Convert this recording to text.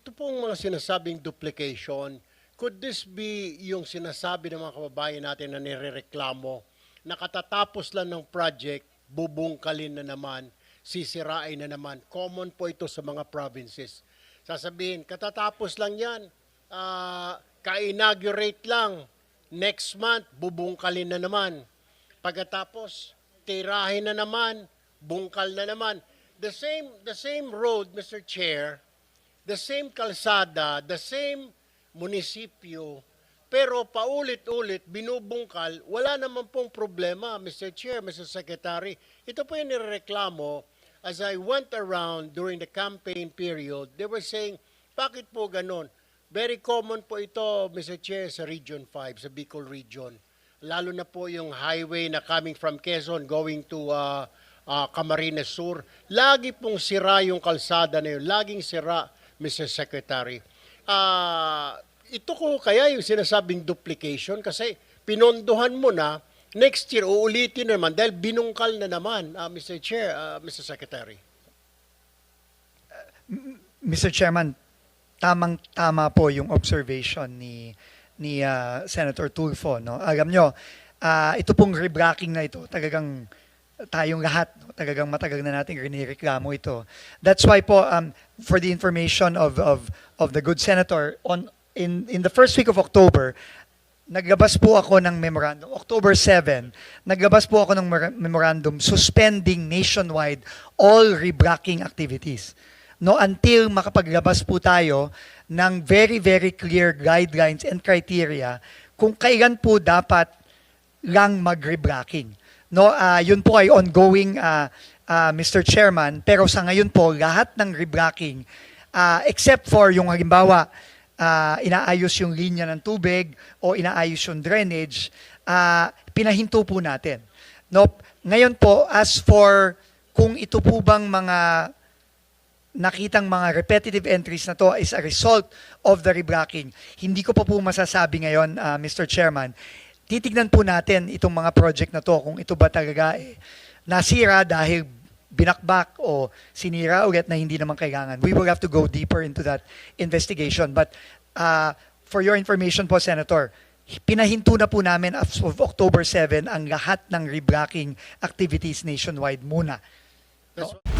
ito pong mga sinasabing duplication, could this be yung sinasabi ng mga kababayan natin na nirereklamo na katatapos lang ng project, bubungkalin na naman, sisirain na naman. Common po ito sa mga provinces. Sasabihin, katatapos lang yan, ah, ka-inaugurate lang, next month, bubungkalin na naman. Pagkatapos, tirahin na naman, bungkal na naman. The same, the same road, Mr. Chair, the same kalsada, the same munisipyo, pero paulit-ulit binubungkal, wala naman pong problema, Mr. Chair, Mr. Secretary. Ito po yung nireklamo as I went around during the campaign period, they were saying, bakit po ganon? Very common po ito, Mr. Chair, sa Region 5, sa Bicol Region. Lalo na po yung highway na coming from Quezon going to uh, uh, Camarines Sur. Lagi pong sira yung kalsada na yun. Laging sira, Mr. Secretary. Ah, ito ko kaya yung sinasabing duplication kasi pinondohan mo na next year uulitin na naman dahil binungkal na naman, ah, Mr. Chair, ah, Mr. Secretary. Mr. Chairman, tamang-tama po yung observation ni ni ah, Senator Tulfo, no. Alam nyo, ah, ito pong rebracking na ito, talagang tayong lahat, no, talagang matagal na nating rinireklamo ito. That's why po um, for the information of of of the good senator on in in the first week of October, naglabas po ako ng memorandum, October 7, naglabas po ako ng memorandum suspending nationwide all rebracking activities. No, until makapaglabas po tayo ng very, very clear guidelines and criteria kung kailan po dapat lang mag-rebracking. No, ah, yun po ay ongoing, ah, ah, Mr. Chairman, pero sa ngayon po, lahat ng rebracking, ah, except for yung halimbawa, ah, inaayos yung linya ng tubig o inaayos yung drainage, ah, pinahinto po natin. No, ngayon po, as for kung ito po bang mga nakitang mga repetitive entries na to is a result of the rebracking. Hindi ko pa po masasabi ngayon, ah, Mr. Chairman. Titignan po natin itong mga project na to kung ito ba talaga eh, nasira dahil binakbak o sinira ulit na hindi naman kailangan. We will have to go deeper into that investigation. But ah, for your information po, Senator, pinahinto na po namin as of October 7 ang lahat ng rebracking activities nationwide muna. That's